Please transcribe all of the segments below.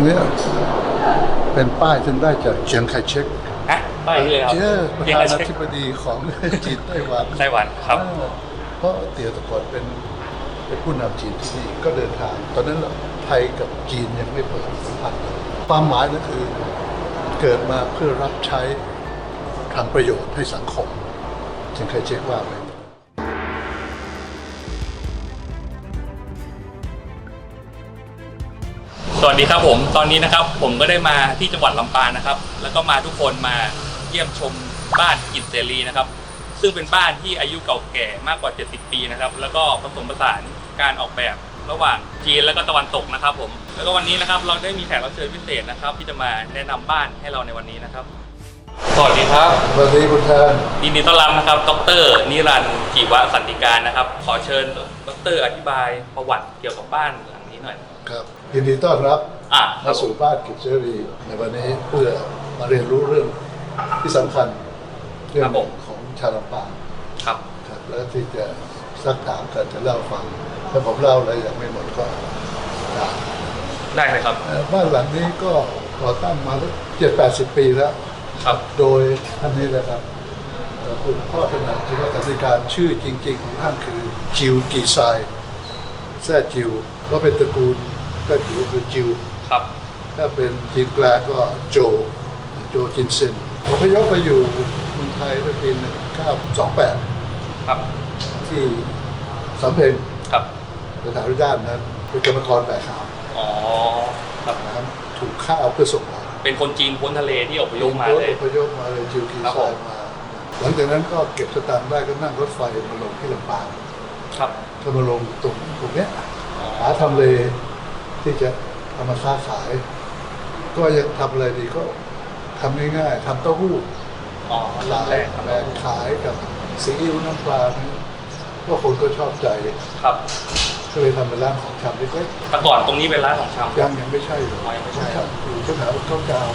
รงเนี้ยเป็นป้ายซึ่งได้จากเจียงไคเชกฮะป้ายนี้เลยครับเจ้าประเจียงธาไคนาเชกธิบดีของจีนไต้หวันไต้หวันครับเออเพราะเตี๋ยวแตะกอนเป็นเป็นผู้นำจีนที่นี่ก็เดินทาง ตอนนั้นไทยกับจีนยังไม่เปิดสัมพันธ์กันความหมายก็คือเกิดมาเพื่อรับใช้ทำประโยชน์ให้สังคมเจียงไคเชกว่าไว้ สวัสดีครับผมตอนนี้นะครับผมก็ได้มาที่จังหวัดลำปางนะครับ แล้วก็มาทุกคนมาเยี่ยมชมบ้านกินเสรีนะครับ ซึ่งเป็นบ้านที่อายุเก่าแก่มากกว่า 70 ปีนะครับ แล้วก็ผสมผสานการออกแบบระหว่างจีนแล้วก็ตะวันตกนะครับ ผม แล้วก็วันนี้นะครับเราได้มีแขกรับเชิญพิเศษนะครับ ที่จะมาแนะนำบ้านให้เราในวันนี้นะครับ สวัสดีครับสวัสดีคุณแทนยินดีต้อนรับนะครับ ดรนิรันดร์จิวะสันติการนะครับ ขอเชิญดรอธิบายประวัติเกี่ยวกับบ้านหลังนี้หน่อย ครับยินดีต้อนรับอะครัมาบผสู่มบ้านกิจเจรีในวันนี้เพื่อมาเรียนรู้เรื่องที่สำคัญเรื่องของชาวลำปางครับครับ แล้วที่จะซักถามกันจะเล่าฟังถ้าผมเล่าอะไรอย่างไม่หมดก็ได้ได้เลยครับเอ่อบ้านหลังนี้ก็ก่อตั้งมาเจ็ดแปดสิบปีแล้วครับ โดยท่านนี้แหละครับเอ่อคุณพ่อถนัดที่ว่าการธิการชื่อจริง ๆ ของท่านคือจิวกีไซแซ่จิวก็เป็นตระกูล ก็จิวคือจิวครับถ้าเป็นจีนกลางก็โจ โจจินเซนผมพยพไปอยู่เมืองไทยตั้งปีหนึ่งเก้าสองแปดครับ ที่สำเพ็งครับสถานที่ด้านนั้นเป็นกรรมกรแบกขาวอ๋อครับนะครับถูกฆ่าเพื่อส่งออกเป็นคนจีนพ้นทะเลที่อพยพมาเลยอพยพมาเลยจิวกีครับไซผมมา หลังจากนั้นก็เก็บสตางค์ได้ก็นั่งรถไฟมาลงที่ลำปางครับก็มาลงตรงตรงเนี้ยหาทำเล ที่จะทำมาค้าขาย ก็ยังทำอะไรดีก็ทำง่ายๆทำเต้าหู้อ๋อขายแรกครับแบ่งขายกับซีอิ๊วน้ำปลาเนี่ยก็คนก็ชอบใจครับก็เลยทำเป็นร้านของชำเล็กแต่ก่อนตรงนี้เป็นร้านของชำๆยังยังไม่ใช่เลยอ๋อยังไม่ใช่อยู่ที่แถวเข้าวจาว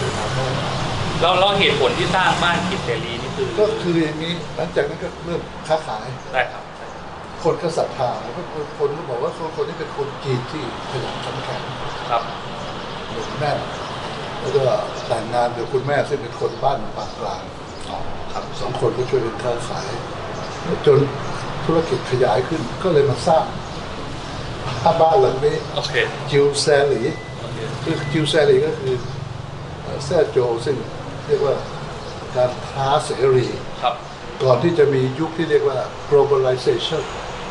จะถามว่าแล้วแล้วเหตุผลที่สร้างบ้านกิจเสรีนี่คือก็คืออย่างนี้หลังจากนั้นก็เริ่มค้าขายได้ครับ คนก็ศรัทธาแล้วก็คนคนก็บอกว่าคนคนนี้เป็นคนจีนที่ขยันขันแข็งครับหนุนแน่นแล้วก็แต่งงานกับคุณแม่ซึ่งเป็นคนบ้านปากกลางอ๋อครับสองคนก็ช่วยกันค้าขายจนธุรกิจขยายขึ้นก็เลยมาสร้างบ้านหลังนี้โอเคจิวแซหลีโอเคคือจิวแซหลีก็คือเอ่อแซ่โจซึ่งเรียกว่าการค้าเสรี ครับ ก่อนที่จะมียุคที่เรียกว่า globalization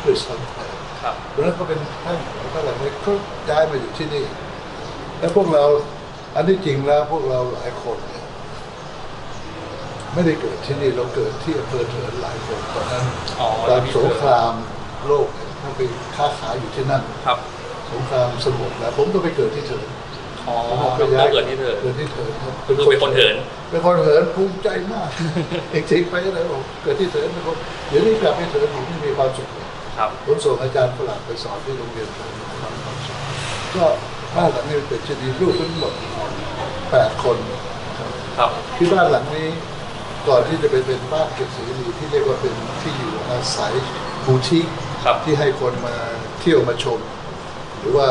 ด้วยซ้ำไปครับเพราะฉะนั้นก็เป็นท่านของบ้านหลังนี้ก็ย้ายมาอยู่ที่นี่ แล้วพวกเราอันที่จริงแล้วพวกเราหลายคนเนี่ยไม่ได้เกิดที่นี่เราเกิดที่อำเภอเถินหลายคนตอนนั้นอ๋อตอนสงครามโลกเนี่ยท่านไปค้าขายอยู่ที่นั่นครับสงครามสงบแล้วผมก็ไปเกิดที่เถินอ๋อผมดรเกิดที่เธอเกิดที่เถินครับคือเป็นคนเถินเป็นคนเถินภูมิใจมากจริงๆไปอะไรบอกเกิดที่เถินเป็นคนเดี๋ยวนี้กลับไปเถินผมไม่มีความสุขเลย ครับผมส่งอาจารย์ฝรั่งไปสอนที่โรงเรียนผมทำความสุขก็บ้านหลังนี้เป็นชนีลูกทั้งหมดแปดคนครับครับที่บ้านหลังนี้ก่อนที่จะไปเป็นบ้านเก็บสีรีที่เรียกว่าเป็นที่อยู่อาศัยบูติกครับที่ให้คนมาเที่ยวมาชม หรือว่า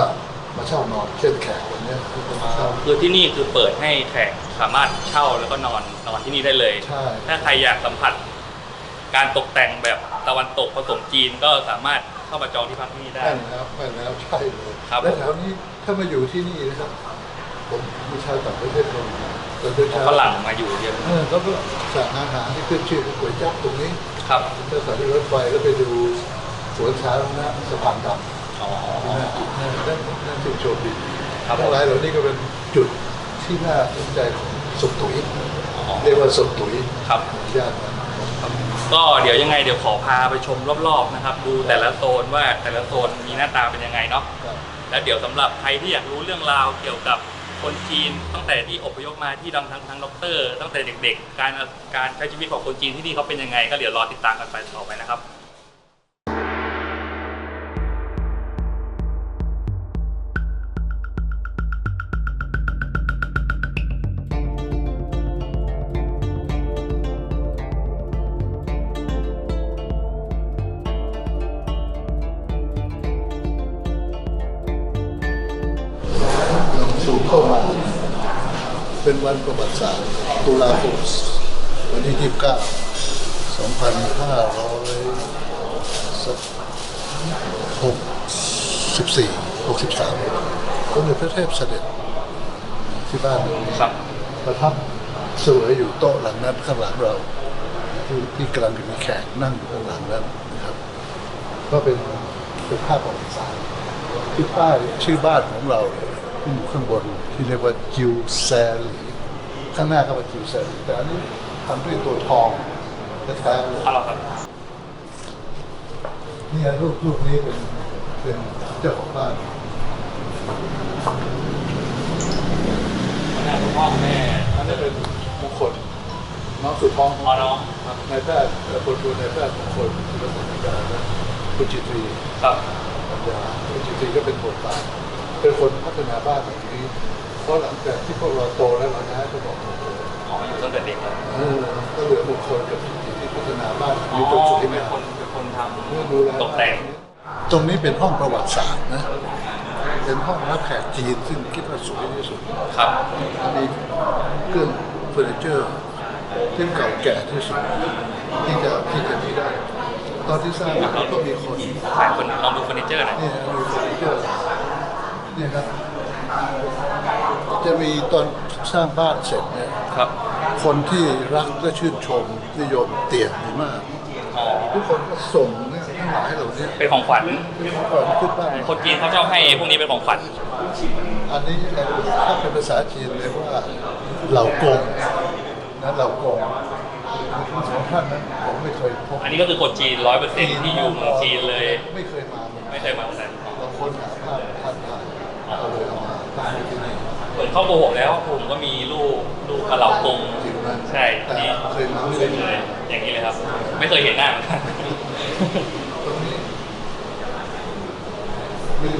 มาเช่านอนเช่นแขกวันเนี้ยที่คนมาเช่าคือที่นี่คือเปิดให้แขกสามารถเช่าแล้วก็นอนนอนที่นี่ได้เลยใช่ถ้าใครอยากสัมผัส การตกแต่งแบบตะวันตกผสมจีนก็สามารถเข้ามาจองที่พักที่นี่ได้ใช่แล้วใช่แล้วใช่เลยครับและแถวนี้ถ้ามาอยู่ที่นี่นะครับผมมีชาวต่างประเทศคนตอนเช้าฝรั่งมาอยู่เยอะเออเขาก็สั่งอาหารที่ขึ้นชื่อคือก๋วยจั๊บตรงนี้ครับถ้าสถานีรถไฟก็ไปดูสวนสาธารณะสะพานดำ อ๋อ นั่นนั่นนั่นคือโชว์ดีครับผมทั้งหลายเหล่านี้ก็เป็นจุดที่น่าสนใจของสมตุ๋ยเรียกว่าสมตุ๋ยครับขออนุญา ตนะก็เดี๋ยวยังไงเดี๋ยวขอพาไปชมรอบๆนะครับ ดูแต่ละโซนว่าแต่ละโซนมีหน้าตาเป็นยังไงเนาะครับ แล้วเดี๋ยวสำหรับใครที่อยากรู้เรื่องราวเกี่ยวกับคนจีนตั้งแต่ที่อพยพมาที่ดังทั้งทั้งด็อกเตอร์ ตั้งแต่เด็กๆ การการใช้ชีวิตของคนจีนที่นี่เขาเป็นยังไง ก็เดี๋ยวรอติดตามกันไปต่อไปนะครับ วันประวัติศาสตร์ตุลาคมวันที่29 2564 63ก็เลยพระเทพเสด็จที่บ้านครับประทับเสวยอยู่โต๊ะหลังนั้นข้างหลังเรา ที่ที่กำลังมีแขกนั่งอยู่ข้างหลังนั้นนะครับ ก็เป็นเป็นภาพประวัติศาสตร์ที่ป้ายชื่อบ้านของเราที่อยู่ข้างบนที่เรียกว่าจิวแซลี ข้างหน้าก็เป็นจิวแซลีแต่อันนี้ทำด้วยตัวทองแท้ๆเลยเอาละครับนี่รูปรูปนี้เป็นเป็นเจ้าของบ้านแม่คุณพ่อคุณแม่อันนี้เป็นมงคลน้องสุดท้องอ๋อน้องครับนายแพทย์คนดูนายแพทย์มงคลที่รัฐการและคุณจิตรีครับปัญญาคุณจิตรีก็เป็นคนป่าเป็นคนพัฒนาบ้านแบบนี้เพ ราะหลังจากที่พวกเราโตแล้วเราย้ายก็บอกมงคลอ๋ออยู่ตั้งแต่เด็กแล้วเออก็เหลือมงคลกับจิตรีที่พัฒนาบ้านอ๋อมีจนสวยเป็นงามคนเป็นคนทเพื่อดูแลำตกแต่งตรงนี้เป็นห้องประวัติศาสตร์นะเป็นห้องรับแขกจีนซึ่งคิดว่าสวยที่สุดครับมีเครื่องเฟอร์นิเจอร์ที่เก่าแก่ที่สุดที่จะที่จะมีได้ ตอนที่สร้างเขาก็มีคนถ่ายคนลองดูเฟอร์นิเจอร์หน่อยเนี่ยมีเฟอร์นิเจอร์เนี่ยครับ จะมีตอนสร้างบ้านเสร็จเนี่ยครับ คนที่รักและชื่นชมนิยมเตียงดีมาก อ๋อทุกคนก็ส่งเนี่ยทั้งหลายเหล่านี้เป็นของขวัญ ก่อนขึ้นบ้านคนจีนเขาชอบให้พวกนี้เป็นของขวัญ อันนี้ถ้าเป็นภาษาจีนเรียกว่าเหล่ากงนะเหล่ากงทั้งสองท่านนั้นผมไม่เคยพบอันนี้ก็คือคนจีนร้อยเปอร์เซ็นต์ที่อยู่เมืองจีนเลย ไม่เคยมาเมืองไม่เคยมาเมืองไทย เราค้นหาภาพท่านมาเราเลยเอามาตั้งไว้ที่นี่ เหมือนเข้าโกหกแล้วผมก็มีรูปรูปกระเหล่ากงจริงไหมใช่แต่ที่เคยมาไม่เลได้ยอย่างนี้เลยครับ ไม่เคยเห็นหน้าเหมือนกัน ตรงนี้นี่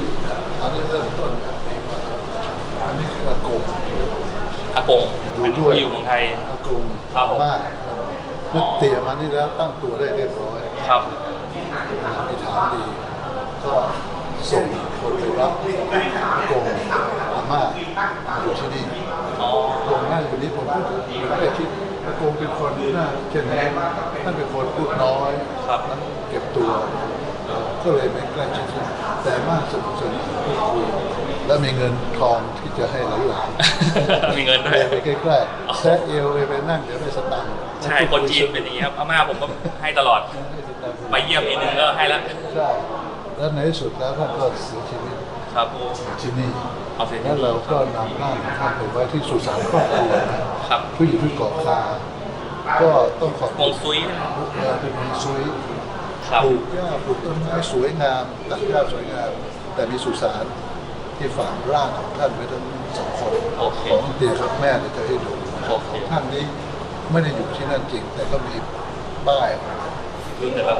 อันนี้เริ่มต้นจากนี้ว่าอันนี้คืออากงอากงอันนี้ที่อยู่เมืองไทย อากงครับผม มากเมื่อเตรียมอันนี้แล้วตั้งตัวได้เรียบร้อย ครับ มีฐานดี ก็ส่งคนไปรับอากงอา ม่ามาอยู่ที่นี่อ๋ออากงนั่งอยู่นี่ผมพูดไม่ได้คิดอากงเป็นคนหน้าเช่นนี้ท่านเป็นคนพูดน้อยครับแล้วเก็บตัว ก็เลยไม่ใกล้ชิดกันแต่มากสนุกสนานพูดคุยและมีเงินทองที่จะให้หลานๆมีเงินด้วยเดินไปใกล้ๆแซะเอวไปนั่งเดี๋ยวได้สตังค์ใช่คนจีนเป็นอย่างนี้ครับอาม่าผมก็ให้ตลอดให้สตังค์ไปเยี่ยมทีนึงก็ให้แล้วใช่แล้วในที่สุดแล้วท่านก็เสียชีวิต ครับที่นี่เอาเสียชีวิตแล้วเราก็นำร่างของท่านไปไว้ที่สุสานครอบครัวนะครับผู้หญิงที่เกาะคา ก็ต้องขอบฮคุวณงซุยเอ่อเป็นมีซุยครับปลูกหญ้าปลูกต้นไม้สวยงามตัดหญ้าสวยงาม แต่มีสุสานที่ฝังร่างของท่านไว้ทั้งสองคนโอเคของเตียกับแม่เดี๋ยวจะให้ดูนะคโอรับเค ของท่านนี้ไม่ได้อยู่ที่นั่นจริง แต่ก็มีป้ายดูแต่ละ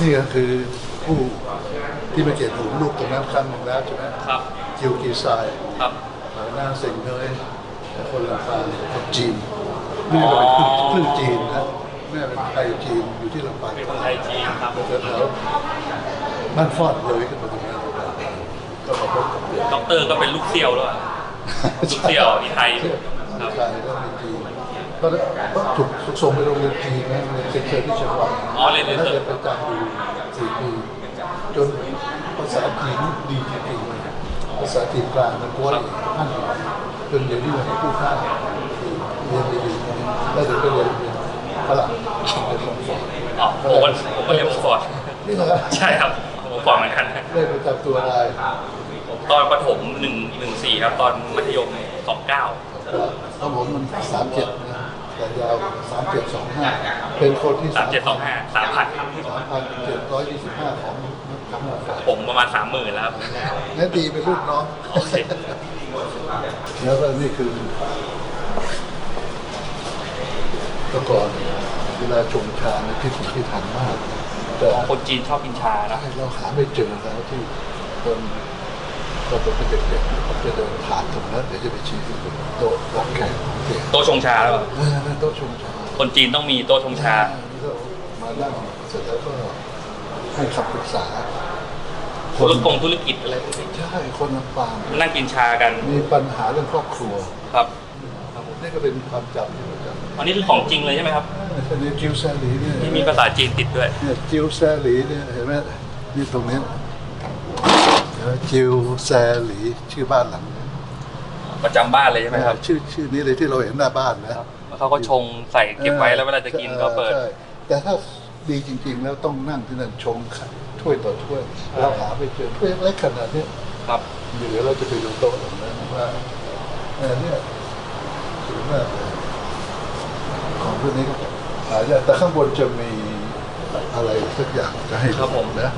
นี่ก็คือผู้ที่มาเขียนหูลูกตรงนั้นครั้งหนึ่งแล้วใช่ไหมครับจิวกีซายครับนางเซ็งเนยคนลำปางคนจีนนี่ก็เป็นครึ่งครึ่งจีนนะแม่เป็นไทยจีนอยู่ที่ลำปางเป็นคนไทยจีนครับแถวบ้านฟอดเลยขึ้นมาตรงนั้นก็มาพบกับเด็กด็อกเตอร์ก็เป็นลูกเซี่ยวด้วยลูกเสี่ยวอีไทยครับไทยก็มีจีน ก็ก็ถูกส่งไปโรงเรียนจีนนะเรียนเซนเซอร์ที่เชียงใหม่อ๋อเรียนเรียนแล้วเสริเรียมนประจำอยู่สี่ปีจนภาษาจีนดีจริงๆภาษาจีนกลางมันกวนท่านจนเดี๋ยวนี้มันพูดได้เรียนดีๆแล้วเดี๋ยวก็เรียนเรียนฝรั่งเป็นคนสอนอ๋อผมก็ผมก็เรียนวงฟอร์ดนี่เหรอใช่ครับวงฟอร์ดเหมือนกันได้ประจำตัวอะไรตอนประถมหนึ่งหนึ่งสี่ครับ ตอนมัธยมสองเก้าเพราะผมมันสามเจ็ดนะ แต่ยาวสามเจ็ดสองห้าเป็นคนที่สามเจ็ดสองห้าสามพันสามพันเจ็ดร้อยยี่สิบห้าของของหมู่ฝ่ายผมประมาณสามหมื่นแล้วครับนั่นดีเป็นลูกน้องโอเคแล้วก็นี่คือเมื่อก่อนเวลาชงชาในยพิถีพิถันมาก แต่คนจีนชอบกินชานะเราหาไม่เจอแล้วที่คนก็เป็นเด็กๆเขาจะเดินผ่านตรงนั้นเดี๋ยวจะไปชี้ที่โต๊ะรับแขกของเด็ก โต๊ะชงชาแล้วเออนั่นโต๊ะชงชาคนจีนต้องมีโต๊ะชงชา นี่ก็มานั่งเสร็จแล้วก็ให้คำปรึกษาธุรกงธุรกิจอะไรพวกนี้ใช่คนลำปางนั่งกินชากันมีปัญหาเรื่องครอบครัวครับนี่ก็เป็นความจำที่เราจำอันนี้คือของจริงเลยใช่ไหมครับอันนี้จิวแซลีเนี่ยที่มีภาษาจีนติดด้วย เนี่ยจิวแซลีเนี่ยเห็นไหมนี่ตรงนี้เห็นไหมจิวแซลีชื่อบ้านหลังนี้ ประจำบ้านเลยใช่ไหมครับชื่อชื่อนี้เลยที่เราเห็นหน้าบ้านนะครับแล้วเขาก็ชงใส่เก็บไว้แล้วเวลาจะกินก็เปิด ใช่แต่ถ้าดีจริง ๆ แล้วต้องนั่งที่นั่นชงถ้วยต่อถ้วยเราหาไปเจอถ้วยเล็กขนาดเนี้ยครับเดี๋ยวเราจะไปดูโต๊ะตรงนั้นว่าเออเนี่ยสูงมากเลยของพวกนี้ก็หายากแต่ข้างบนจะมีอะไรสักอย่างจะให้ดูครับผมนะ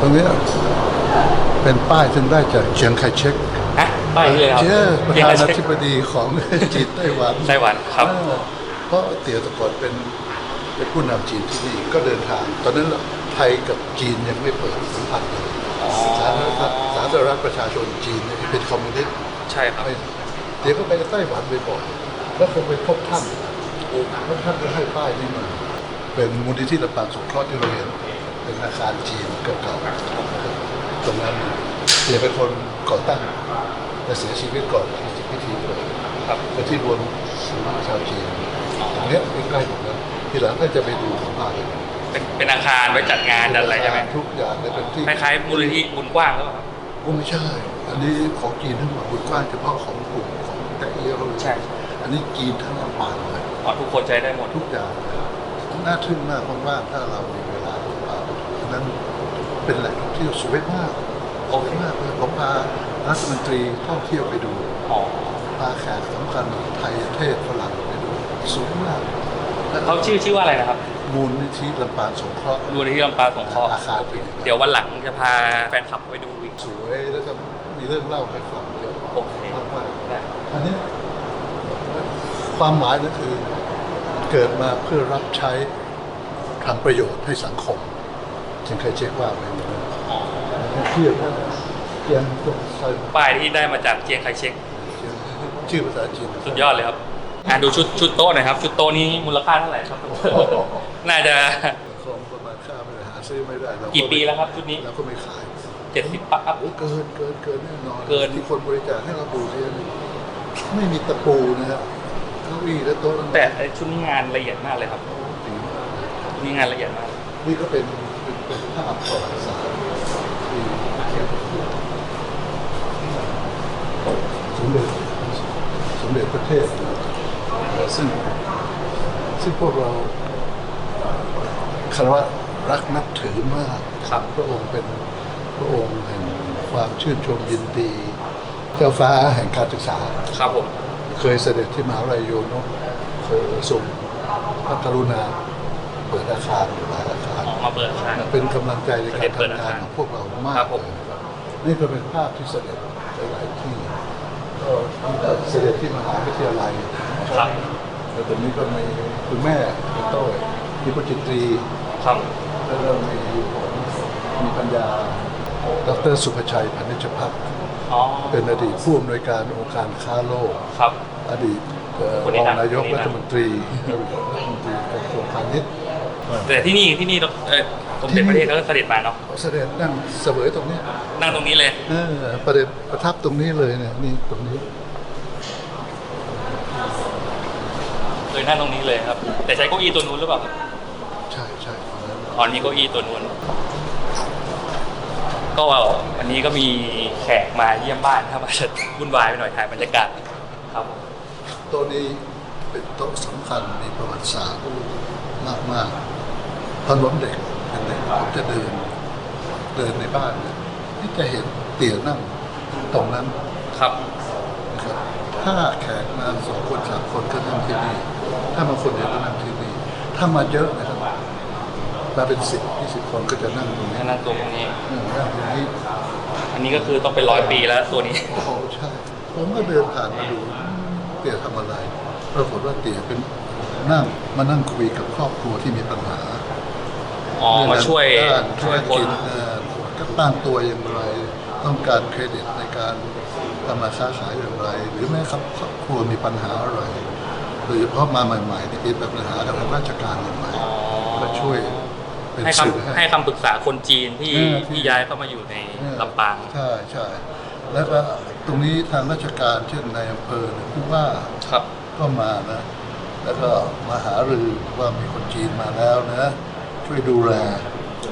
ตรงเนี้ย เป็นป้ายซึ่งได้จากเชียงไคเชกฮะป้ายนี้เลยครับเจ้าประเรียกธาว่านาเช็คธิบดีของจีนไต้หวันไต้หวันครับเออเพราะเตี๋ยวแตะก่อนเป็นเป็นผู้นำจีนที่นี่ก็เดินทาง ตอนนั้นไทยกับจีนยังไม่เปิดสัมพันธ์กันสาธารณรัฐสาธารณรัฐประชาชนจีนเนี่ยเป็นคอมมิวนิสต์ใช่ครับไม่เดี๋ยวก็ไปไต้หวันบ่อยๆแล้วคงไปพบท่านแล้วท่านก็ให้ป้ายนี้มาเป็นมูลนิธิลำปางสงเคราะห์ที่เราเห็นเป็นอาคารจีนเก่าๆ ตรงนั้นเดี๋ยวเป็นคนก่อตั้งแต่เสียชีวิตก่อนที่จะพิธีเปิดครับไปที่รวมศูนย์ชาวจีนตรงเนี้ยใกล้ๆตรงนั้นทีหลังก็จะไปดูของบ้านเป็นเป็นอาคารไว้จัดงานจัดอะไรใช่ไหมทุกอย่างเลยเป็นที่คล้ายๆมูลนิธิบุญกว้างหรือเปล่าครับโอ้ไม่ใช่ อันนี้ของจีนทั้งหมดบุญกว้างเฉพาะของกลุ่มของแต่เอียวใช่อันนี้จีนทั้งลำปางเลยอ๋อทุกคนใช้ได้หมดทุกอย่างน่าทึ่งมากว่างๆถ้าเรามีเวลาลำปางอันนั้น เป็นแหล่งท่องเที่ยวสวยมากสวยมากเลยผมพารัฐมนตรีท่องเที่ยวไปดูอ๋อพาแขกสำคัญไทยเทศฝรั่งไปดูสวยมากและเขาชื่อชื่อว่าอะไรนะครับ มูลนิธิลำปางสงเคราะห์มูลนิธิลำปางสงเคราะห์อาคารเป็นเดี๋ยววันหลังจะพาแฟนคลับไปดูอีกสวยแล้วก็มีเรื่องเล่าให้ฟังเยอะโอเคมากได้ๆอันนี้ความหมายก็คือเกิดมาเพื่อรับใช้ทำประโยชน์ให้สังคมจึงเคยเช็คว่าไว้ เทียบนะเทียนตรงใส่ป้ายที่ได้มาจากเจียงไคเชกชื่อภาษาจีนสุดยอดเลยครับอะดูชุดชุดโต๊ะหน่อยครับ ชุดโต๊ะนี้มูลค่าเท่าไหร่ครับ น่าจะคงประมาณค่าไม่ได้หาซื้อไม่ได้เรากี่ปีแล้วครับชุดนี้เราก็ไม่ขายเจ็ดสิบปั๊บโอ้เกินเกินเกินแน่นอนเกินที่คนบริจาคให้เราดูเนี่ยไม่มีตะปูนะครับเก้าอี้และโต๊ะแต่ไอ้ชุดนี้งานละเอียดมากเลยครับดีมากนี่งานละเอียดมากนี่ก็เป็นเป็นเป็นภาพประวัติศาสตร์ที่ สมเด็จสมเด็จพระเทพซึ่งซึ่งพวกเราคารวะรักนับถือมากครับพระองค์เป็นพระองค์แห่งความชื่นชมยินดี เจ้าฟ้าแห่งการศึกษา ครับผม เคยเสด็จที่มหาวิทยาลัยโยนกเคยส่งพระกรุณา เปิดอาคารหลายอาคารออกมาเปิดร้านเป็นกำลังใจในเสกาด็รจเปิดอาทำงาคานรของพวกเรามาครักบผม เลยนะครับนี่ก็เป็นภาพที่เสด็จหลายๆที่ก็เสด็จที่มหาวิทยาลัยครับแล้วตอนนี้ก็มีคุณแม่คุณโต้ยมีพุจิตรี ครับแล้วก็มีผมมีปัญญา ดรสุภชัยพันิชพัฒน์อ๋อเป็นอดีตผู้อำนวยการองค์การค้าโลก ครับ อดีตเอ่อคนรนี้องนะนายกคนนี้รันะฐมนตรีรัฐมนตรีกระทรวงพาณิชย์ แต่ที่นี่ที่นี่เออสมเด็จพระเทพเขาก็เสด็จมาเนาะเสด็จนั่งเสวยตรงเนี้ยนั่งตรงนี้เลย เออประเด็นประทับตรงนี้เลยเนี่ยนี่ตรงนี้เคยนั่งตรงนี้เลยครับ แต่ใช้เก้าอี้ตัวนู้นหรือเปล่าครับใช่ใช่ตรงนั้นอ๋อมีเก้าอี้ตัวนู้นก็วันนี้ก็มีแขกมาเยี่ยมบ้านครับอาจจะวุ่นวายไปหน่อยถ่ายบรรยากาศครับผมโต๊ะนี้เป็นโต๊ะสำคัญมีประวัติศาสตร์มากมากๆ ตอนผมเด็กเป็นเด็กผมจะเดิน เดินในบ้านเนี่ยที่จะเห็นเตี่ยนั่งตรงนั้นครับ นะครับถ้าแขกมาสองคนสามคนก็นั่งที่นี่ถ้ามาคนเดียวก็นั่งที่นี่ถ้ามาเยอะนะครับมาเป็นสิบยี่สิบคนก็จะนั่งตรงนี้นั่งตรงนี้เออนั่งตรงนี้ อันนี้ก็คือต้องเป็นร้อยปีแล้วตัวนี้ โอ้โหใช่ผมก็เดินผ่านมาดูเตี๋ยทำอะไรปรากฏว่าเตี๋ยเป็นนั่งมานั่งคุยกับครอบครัวที่มีปัญหา อ๋อมาช่วยด้านช่วยคนธุรกิจเอ่อก็ตั้งตัวอย่างไร ต้องการเครดิตในการทำมาค้าขายอย่างไร หรือแม้ครับครอบครัวมีปัญหาอะไรโดยเฉพาะมาใหม่ๆนี่เป็นปัญหากับทางราชการใหม่ๆก็ช่วยเป็นให้สื่อ คำให้คำปรึกษาคนจีนที่เออที่ที่ย้ายเข้ามาอยู่ในลำปาง ใช่ใช่แล้วก็ตรงนี้ทางราชการเช่นในอำเภอเนี่ยผู้ว่า ครับ ก็มานะ แล้วก็มาหารือว่ามีคนจีนมาแล้วนะ ช่วยดูแล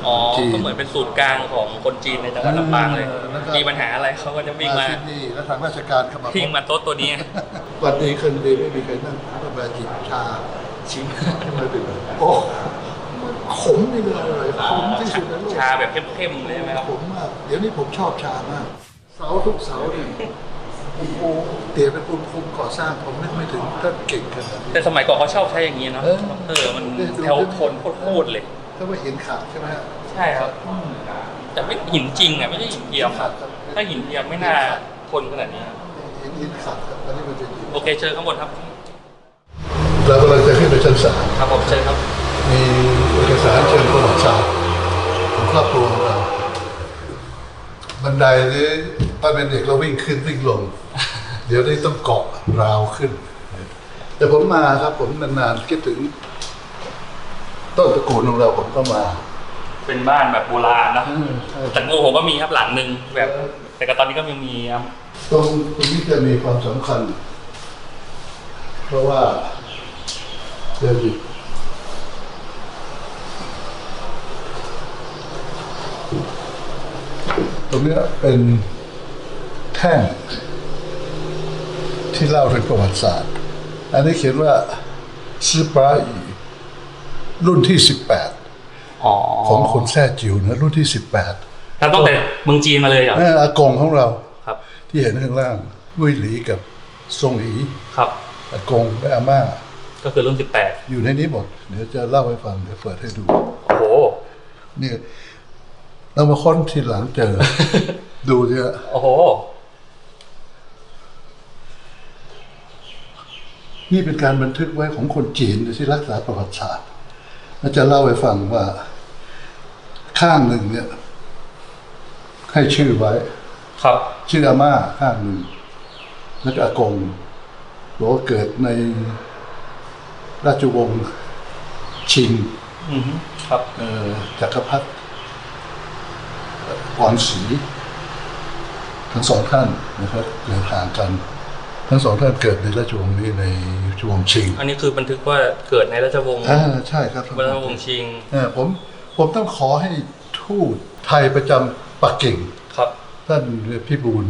อ๋อจีน ก็เหมือนเป็นศูนย์กลางของคนจีนในจังหวัดลำปางเลยเออแล้วก็มีปัญหาอะไรเขาก็จะวิ่งมาที่นี่แล้วทางราชการเข้ามาวิ่งมาโต๊ะตัวนี้ วันดีคืนดีไม่มีใครนั่งก็มาจิบชาชิมไม่เป็นไรโอ้มันขมนี่เลยอะไรขมที่สุดในโลก ชาแบบเข้มๆเลยใช่ไหมครับขมมากเดี๋ยวนี้ผมชอบชามาก เสาทุกเสาเนี่ยโอ้โหเตี๋ยเป็นคุณคุมก่อสร้างผมนึกไม่ถึงท่านเก่งขนาดนี้ แต่สมัยก่อนเขาชอบใช้อย่างนี้เนาะเออเออมันเออดูแถวทนโคตรๆเลย ถ้าว่าเห็นขาดใช่ไหมฮะใช่ครับ แต่ไม่หินจริงอะไม่ใช่หินเทียมขาดครับ ถ้าหินเทียมไม่น่าทนขนาดนี้ เห็นเห็นขาดครับอันนี้มันจะดีโอเคเชิญข้างบนครับ เรากำลังจะขึ้นไปชั้นสามครับผมเชิญครับ มีเอกสารเชิญประวัติศาสตร์ของครอบครัวของเรา บันไดนี้ตอนเป็นเด็กเราวิ่งขึ้นวิ่งลง เดี๋ยวนี้ต้องเกาะราวขึ้น แต่ผมมาครับผมนานๆคิดถึง ต้นตระกูลของเราผมก็มา เป็นบ้านแบบโบราณนะเออใช่ แต่งูผมก็มีครับหลังหนึ่งแบบ แต่ก็ตอนนี้ก็ยังมีครับ ตรงตรงนี้จะมีความสำคัญ เพราะว่าเดี๋ยวดิตรงเนี้ยเป็นแท่ง ที่เล่าถึงประวัติศาสตร์ อันนี้เขียนว่าซื้อปลาอี รุ่นที่สิบแปดอ๋อของคนแท้จิ๋วนะรุ่นที่สิบแปดแล้วต้องแต่เมืองจีนมาเลยเหรอ นั่นอากงของเราครับ ที่เห็นข้างล่างวุ้ยหลีกับทรงหลีครับ อากงและอาม่า ก็คือรุ่นสิบแปดอยู่ในนี้หมด เดี๋ยวจะเล่าให้ฟัง เดี๋ยวเปิดให้ดู โอ้โห นี่เรามาค้นทีหลังเจอ ดูเนี่ยโอ้โห นี่เป็นการบันทึกไว้ของคนจีนที่รักษาประวัติศาสตร์ แล้วจะเล่าให้ฟังว่า ข้างหนึ่งเนี่ย ให้ชื่อไว้ ครับ ชื่ออาม่าข้างหนึ่ง แล้วก็อากงบอกว่าเกิดในราชวงศ์ชิงอือฮึครับเอ่อจักรพรรดิกวางสี ทั้งสองท่านนะครับเกิดห่างกัน ทั้งสองท่านเกิดในราชวงศ์นี้ในราชวงศ์ชิงอันนี้คือบันทึกว่าเกิดในราชวงศ์อ่าใช่ครับราชวงศ์ชิงเออผมผมต้องขอให้ทูตไทยประจำปักกิ่งครับ ท่านพี่บูล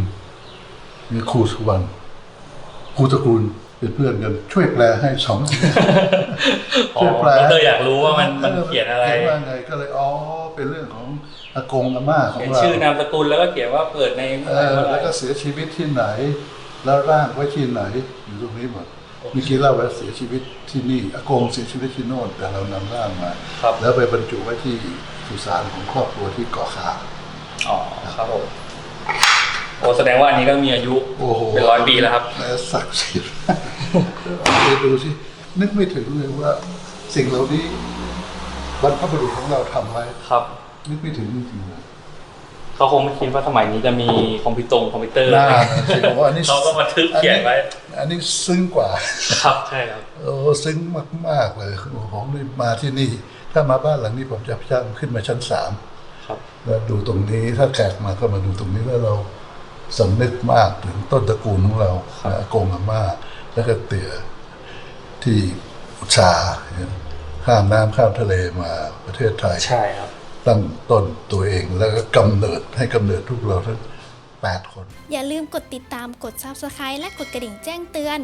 มีครูสุวรรณครูตระกูลเป็นเพื่อนกันช่วยแปลให้สองอ๋อก็เลยอยากรู้ว่ามันมันเขียนอะไรเขียนว่าไงก็เลยอ๋อเป็นเรื่องของอากงอาม่าของเขียนเราชื่อนามสกุลแล้วก็เขียนว่าเกิดในเออแล้วก็เสียชีวิตที่ไหน แล้วร่างไว้ที่ไหนอยู่ตรงนี้หมดเมื่อกี้เล่าว่าเสียชีวิตที่นี่อากงเสียชีวิตที่โน่นแต่เรานำร่างมา ครับ แล้วไปบรรจุไว้ที่สุสานของครอบครัวที่เกาะขาอ๋อครับผมโอ้แสดงว่าอันนี้ก็มีอายุโอ้โหเป็นร้อยปีแล้วครับ และศักดิ์สิทธิ์ ไปดูสินึกไม่ถึงเลยว่า สิ่งเหล่านี้บรรพบุรุษของเราทำไว้ ครับ นึกไม่ถึงจริงๆเลย เขาคงไม่คิดว่าสมัยนี้จะมีคอมพิวตงคอมพิวเตอร์น่าสิผมว่าอันนี้เขาก็บันทึกเขียนไว้ อันนี้ซึ้งกว่าครับใช่ครับโอ้ซึ้งมากๆเลยโอ้ผมได้มาที่นี่ ถ้ามาบ้านหลังนี้ผมจะพยายามขึ้นมาชั้นสามครับแล้วดูตรงนี้ถ้าแขกมาก็มาดูตรงนี้แล้วเราสำนึกมากถึงต้นตระกูลของเราอากงอาม่าแล้วก็เตี่ยที่อุตสาห์ข้ามน้ำข้ามทะเลมาประเทศไทยใช่ครับ ตั้งต้นตัวเองแล้วก็กำเนิดให้กำเนิดทุกเราทั้งแปดคน อย่าลืมกดติดตามกด Subscribe และกดกระดิ่งแจ้งเตือน